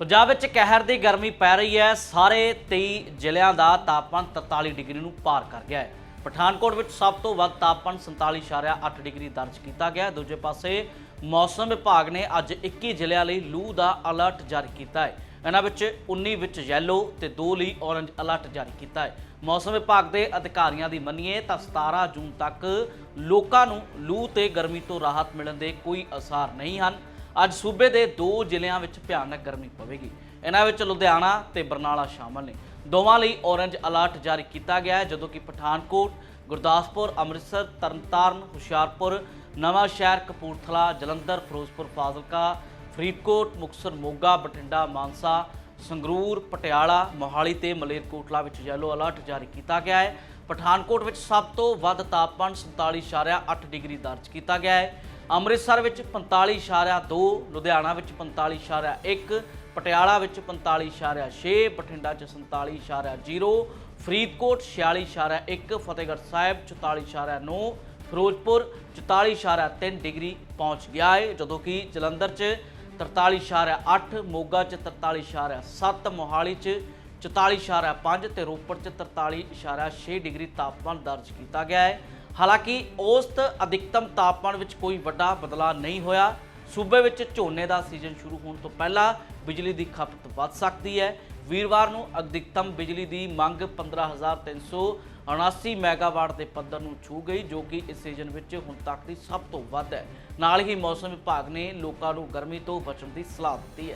ਪੰਜਾਬ ਵਿੱਚ ਕਹਿਰ ਦੀ ਗਰਮੀ ਪੈ ਰਹੀ ਹੈ। ਸਾਰੇ 23 ਜ਼ਿਲ੍ਹਿਆਂ ਦਾ ਤਾਪਮਾਨ 43 ਡਿਗਰੀ ਨੂੰ ਪਾਰ ਕਰ ਗਿਆ ਹੈ। ਪਠਾਨਕੋਟ ਵਿੱਚ ਸਭ ਤੋਂ ਵੱਧ ਤਾਪਮਾਨ 47.8 ਡਿਗਰੀ ਦਰਜ ਕੀਤਾ ਗਿਆ ਦੂਜੇ ਪਾਸੇ ਮੌਸਮ ਵਿਭਾਗ ਨੇ ਅੱਜ 21 ਜ਼ਿਲ੍ਹਿਆਂ ਲਈ ਲੂ ਦਾ ਅਲਰਟ ਜਾਰੀ ਕੀਤਾ ਹੈ। ਇਹਨਾਂ ਵਿੱਚ 19 ਵਿੱਚ ਯੈਲੋ ਤੇ 2 ਲਈ ਔਰੰਜ ਅਲਰਟ ਜਾਰੀ ਕੀਤਾ ਹੈ। ਮੌਸਮ ਵਿਭਾਗ ਦੇ ਅਧਿਕਾਰੀਆਂ ਦੀ ਮੰਨੀਏ ਤਾਂ 17 ਜੂਨ ਤੱਕ ਲੋਕਾਂ ਨੂੰ ਲੂ ਤੇ ਗਰਮੀ ਤੋਂ ਰਾਹਤ ਮਿਲਣ ਦੇ ਕੋਈ ਅਸਾਰ ਨਹੀਂ ਹਨ। ਅੱਜ ਸੂਬੇ ਦੇ ਦੋ ਜ਼ਿਲ੍ਹਿਆਂ ਵਿੱਚ ਭਿਆਨਕ ਗਰਮੀ ਪਵੇਗੀ। ਇਹਨਾਂ ਵਿੱਚ ਲੁਧਿਆਣਾ ਤੇ ਬਰਨਾਲਾ ਸ਼ਾਮਲ ਨੇ। ਦੋਵਾਂ ਲਈ ਔਰੰਜ ਅਲਰਟ ਜਾਰੀ ਕੀਤਾ ਗਿਆ ਹੈ, ਜਦੋਂ ਕਿ ਪਠਾਨਕੋਟ, ਗੁਰਦਾਸਪੁਰ, ਅੰਮ੍ਰਿਤਸਰ, ਤਰਨਤਾਰਨ, ਹੁਸ਼ਿਆਰਪੁਰ, ਨਵਾਂ ਸ਼ਹਿਰ ਕਪੂਰਥਲਾ, ਜਲੰਧਰ, ਫਿਰੋਜ਼ਪੁਰ, ਫਾਜ਼ਿਲਕਾ, ਫਰੀਦਕੋਟ, ਮੁਕਤਸਰ, ਮੋਗਾ, ਬਠਿੰਡਾ, ਮਾਨਸਾ, ਸੰਗਰੂਰ, ਪਟਿਆਲਾ, ਮੋਹਾਲੀ ਤੇ ਮਲੇਰਕੋਟਲਾ ਵਿੱਚ ਯੈਲੋ ਅਲਰਟ ਜਾਰੀ ਕੀਤਾ ਗਿਆ ਹੈ। ਪਠਾਨਕੋਟ ਵਿੱਚ ਸਭ ਤੋਂ ਵੱਧ ਤਾਪਮਾਨ 47.8 ਡਿਗਰੀ ਦਰਜ ਕੀਤਾ ਗਿਆ ਹੈ। ਅੰਮ੍ਰਿਤਸਰ ਵਿੱਚ 45.2 ਲੁਧਿਆਣਾ ਵਿੱਚ 45.1 ਪਟਿਆਲਾ ਵਿੱਚ 45.6 ਬਠਿੰਡਾ 'ਚ 47.0 ਫਰੀਦਕੋਟ 46.1 ਫਤਿਹਗੜ੍ਹ ਸਾਹਿਬ 44.9 ਫਿਰੋਜ਼ਪੁਰ 44.3 ਡਿਗਰੀ ਪਹੁੰਚ ਗਿਆ ਹੈ ਜਦੋਂ ਕਿ ਜਲੰਧਰ 'ਚ 43.8 ਮੋਗਾ 'ਚ 43.7 ਮੋਹਾਲੀ 'ਚ 44.5 ਤੇ ਰੋਪੜ 'ਚ 43.6 ਡਿਗਰੀ ਤਾਪਮਾਨ ਦਰਜ ਕੀਤਾ ਗਿਆ ਹੈ ਹਾਲਾਂਕਿ ਔਸਤ ਅਧਿਕਤਮ ਤਾਪਮਾਨ ਵਿੱਚ ਕੋਈ ਵੱਡਾ ਬਦਲਾਅ ਨਹੀਂ ਹੋਇਆ। ਸੂਬੇ ਵਿੱਚ ਝੋਨੇ ਦਾ ਸੀਜ਼ਨ ਸ਼ੁਰੂ ਹੋਣ ਤੋਂ ਪਹਿਲਾਂ ਬਿਜਲੀ ਦੀ ਖਪਤ ਵੱਧ ਸਕਦੀ ਹੈ। ਵੀਰਵਾਰ ਨੂੰ ਅਧਿਕਤਮ ਬਿਜਲੀ ਦੀ ਮੰਗ 15379 ਮੈਗਾਵਾਟ ਦੇ ਪੱਧਰ ਨੂੰ ਛੂ ਗਈ, ਜੋ ਕਿ ਇਸ ਸੀਜ਼ਨ ਵਿੱਚ ਹੁਣ ਤੱਕ ਦੀ ਸਭ ਤੋਂ ਵੱਧ ਹੈ। ਨਾਲ ਹੀ ਮੌਸਮ ਵਿਭਾਗ ਨੇ ਲੋਕਾਂ ਨੂੰ ਗਰਮੀ ਤੋਂ ਬਚਣ ਦੀ ਸਲਾਹ ਦਿੱਤੀ ਹੈ।